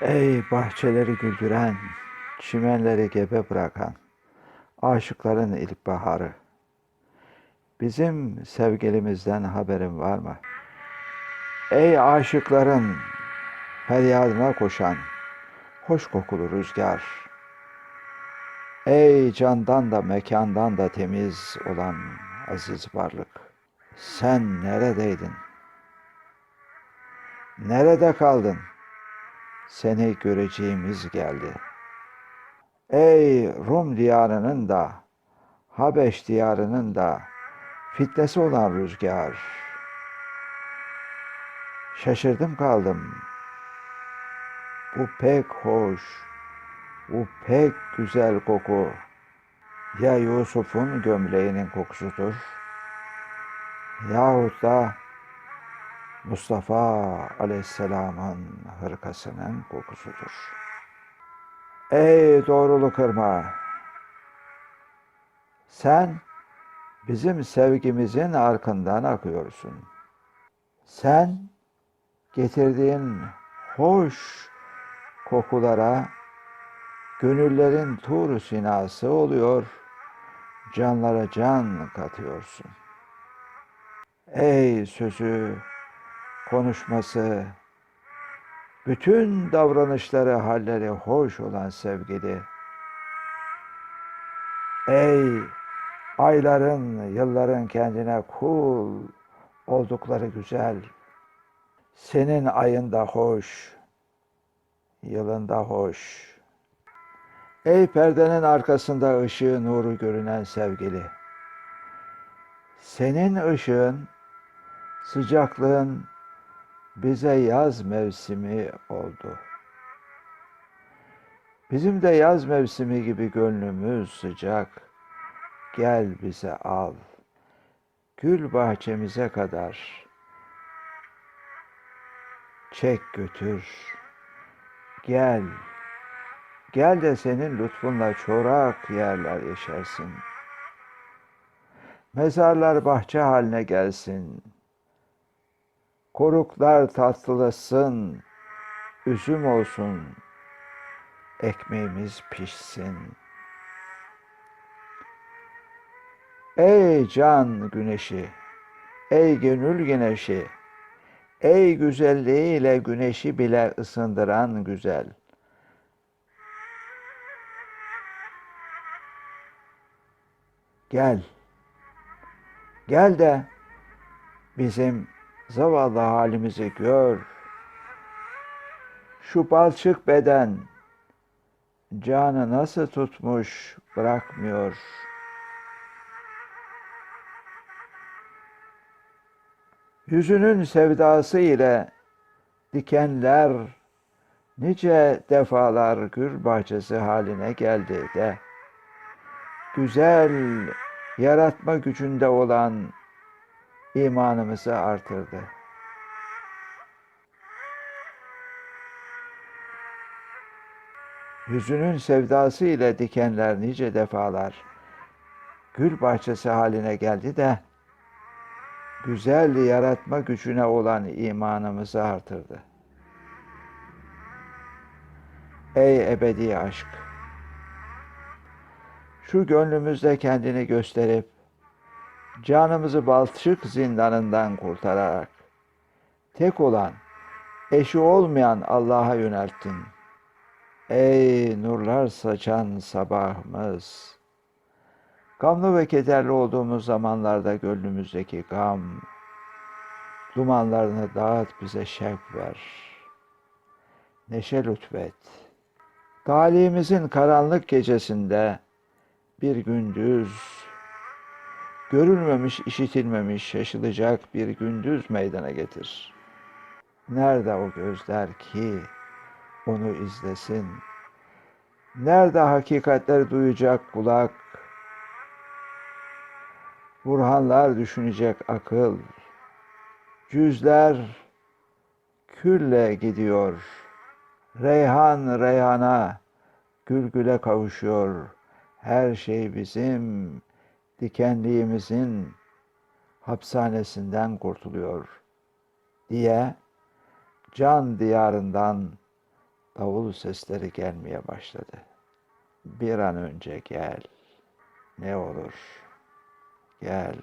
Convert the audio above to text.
Ey bahçeleri güldüren, çimenleri gebe bırakan, aşıkların ilkbaharı. Bizim sevgilimizden haberin var mı? Ey aşıkların feryadına koşan, hoş kokulu rüzgar. Ey candan da mekandan da temiz olan aziz varlık. Sen neredeydin? Nerede kaldın? Seni göreceğimiz geldi. Ey Rum diyarının da, Habeş diyarının da fitnesi olan rüzgar. Şaşırdım kaldım. Bu pek hoş, bu pek güzel koku. Ya Yusuf'un gömleğinin kokusudur, yahut da Mustafa Aleyhisselam'ın hırkasının kokusudur. Ey doğruluk ırmağı! Sen bizim sevgimizin arkından akıyorsun. Sen getirdiğin hoş kokulara gönüllerin tur sinası oluyor, canlara can katıyorsun. Ey sözü, konuşması, bütün davranışları, halleri hoş olan sevgili. Ey ayların, yılların kendine kul oldukları güzel. Senin ayında hoş, yılında hoş. Ey perdenin arkasında ışığı nuru görünen sevgili. Senin ışığın, sıcaklığın bize yaz mevsimi oldu. Bizim de yaz mevsimi gibi gönlümüz sıcak. Gel bize al. Gül bahçemize kadar. Çek götür. Gel. Gel de senin lütfunla çorak yerler yaşarsın. Mezarlar bahçe haline gelsin. Koruklar tatlılasın, üzüm olsun, ekmeğimiz pişsin. Ey can güneşi, ey gönül güneşi, ey güzelliğiyle güneşi bile ısındıran güzel. Gel, gel de bizim zavallı halimizi gör. Şu balçık beden canı nasıl tutmuş bırakmıyor. Yüzünün sevdası ile dikenler nice defalar gül bahçesi haline geldi de güzel yaratma gücünde olan imanımızı artırdı. Yüzünün sevdası ile dikenler nice defalar gül bahçesi haline geldi de güzel yaratma gücüne olan imanımızı artırdı. Ey ebedi aşk! Şu gönlümüzde kendini gösterip canımızı balçık zindanından kurtararak tek olan, eşi olmayan Allah'a yönelttin. Ey nurlar saçan sabahımız! Gamlı ve kederli olduğumuz zamanlarda gönlümüzdeki gam, dumanlarını dağıt bize şevk ver. Neşe lütfet. Talimizin karanlık gecesinde bir gündüz, görülmemiş, işitilmemiş, şaşılacak bir gündüz meydana getir. Nerede o gözler ki onu izlesin? Nerede hakikatleri duyacak kulak? Burhanlar düşünecek akıl. Cüzler külle gidiyor. Reyhan reyhana, gülgüle kavuşuyor. Her şey bizim dikenliğimizin hapishanesinden kurtuluyor diye can diyarından davul sesleri gelmeye başladı. Bir an önce gel. Ne olur. Gel.